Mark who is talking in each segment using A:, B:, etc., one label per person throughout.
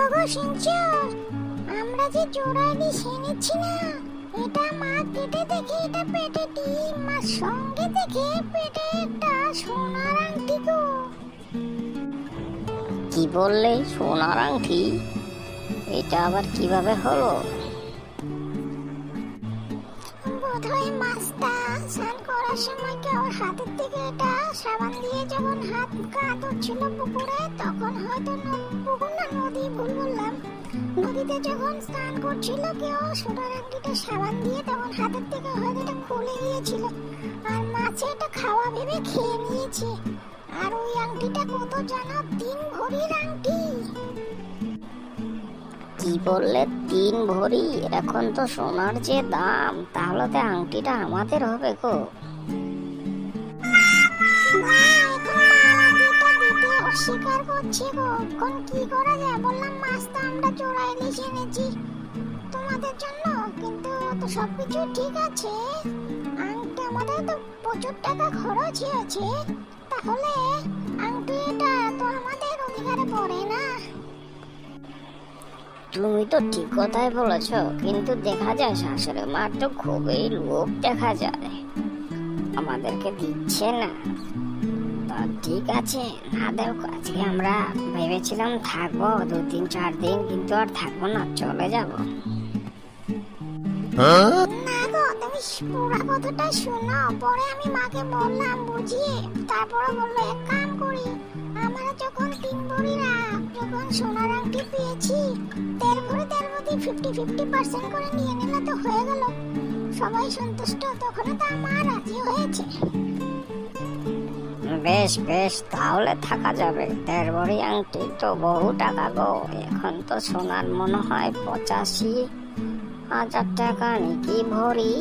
A: ওগো সিংচর আমরা যে জোড়া ইলিশ এনেছি না, এটা মা কেটে দেখে এটা পেটে ডিম, আর সঙ্গে দেখে পেটে একটা সোনার আংটি গো।
B: কি বললে সোনার আংটি? এটা আবার কীভাবে হলো?
A: বোধহয় মাছটা স্নান করার সময় কেউ হাতের থেকে এটা সাবান দিয়ে যখন হাত গা ধুচ্ছিল পুকুরে, তখন হয়তো পুকুর না, নদী, ভুল বললাম। নদীতে যখন স্নান করছিল কেউ সোনার আংটিটা সাবান দিয়ে তখন হাতের থেকে হয়তো এটা খুলে গিয়েছিল আর মাছে এটা খাওয়া ভেবে খেয়ে নিয়েছে। আর ওই আংটিটা কত জানো তিন ভরির আংটি।
B: কি বললে? তিন ভরি? এখন তো সোনার যে দাম, তাহলে তো আংটিটা আমাদের হবে গো।
A: অস্বীকার করছে গো এখন কি মাছ জন্য, কিন্তু তো সবকিছু ঠিক আছে। আংটি আমাদের তো প্রচুর টাকা খরচ হয়েছে। তাহলে আংটি এটা
B: তুমি তো ঠিক কথাই বলেছ কিন্তু দেখা যায় শাশুড়ি মার তো খুবই লোভ দেখা যায়। আমাদেরকে দিচ্ছে না। তা ঠিক আছে না দেখো আজকে আমরা ভেবেছিলাম থাকব দু তিন চার দিন কিন্তু আর থাকব না চলে যাব।
A: তুমি পুরা কথাটা শোনো পরে আমি মাকে বললাম বুঝিয়ে তারপরে বলল এক কাম করি যখন তিন যখন সোনার আংটি পেয়েছি তের তের মধ্যে ফিফটি ফিফটি পার্সেন্ট করে নিয়ে নিলে তো হয়ে গেল। সবাই সন্তুষ্ট তখন তো আমার রাজি হয়েছে।
B: বেশ বেশ তাহলে থাকা যাবে। দেড় ভরি আংটি তো বহু টাকা গো। এখন তো সোনার মনে হয় পঁচাশি হাজার টাকা নাকি ভরি?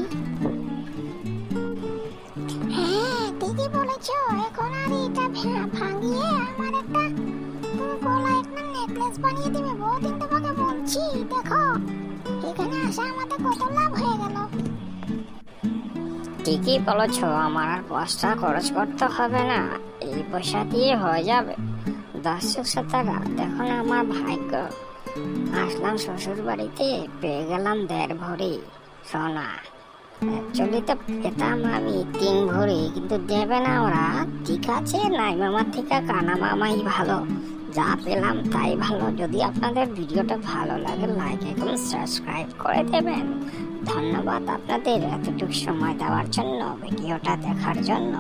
A: হ্যাঁ ঠিকই বলেছ। এখন নেকলেস বানিয়ে দিবে বহুদিন তোমাকে বলছি, দেখো, এখানে আসা আমাদের কত লাভ হয়ে গেল।
B: ঠিকই বলেছ, আমার আর পয়সা খরচ করতে হবে না, এই পয়সা দিয়ে হয়ে যাবে। দর্শক টাকা দেখুন আমার ভাগ্য। আসলাম শ্বশুর বাড়িতে পেয়ে গেলাম দেড় ভরি সোনা। অ্যাকচুয়ালি তো পেতাম আমি তিন ভরি, কিন্তু দেবে না ওরা। ঠিক আছে নাই মামার থেকে কানা মামাই ভালো। যা পেলাম তাই ভালো। যদি আপনাদের ভিডিওটা ভালো লাগে লাইক এবং সাবস্ক্রাইব করে দেবেন। ধন্যবাদ আপনাদের এতটুকু সময় দেওয়ার জন্য, ভিডিওটা দেখার জন্য।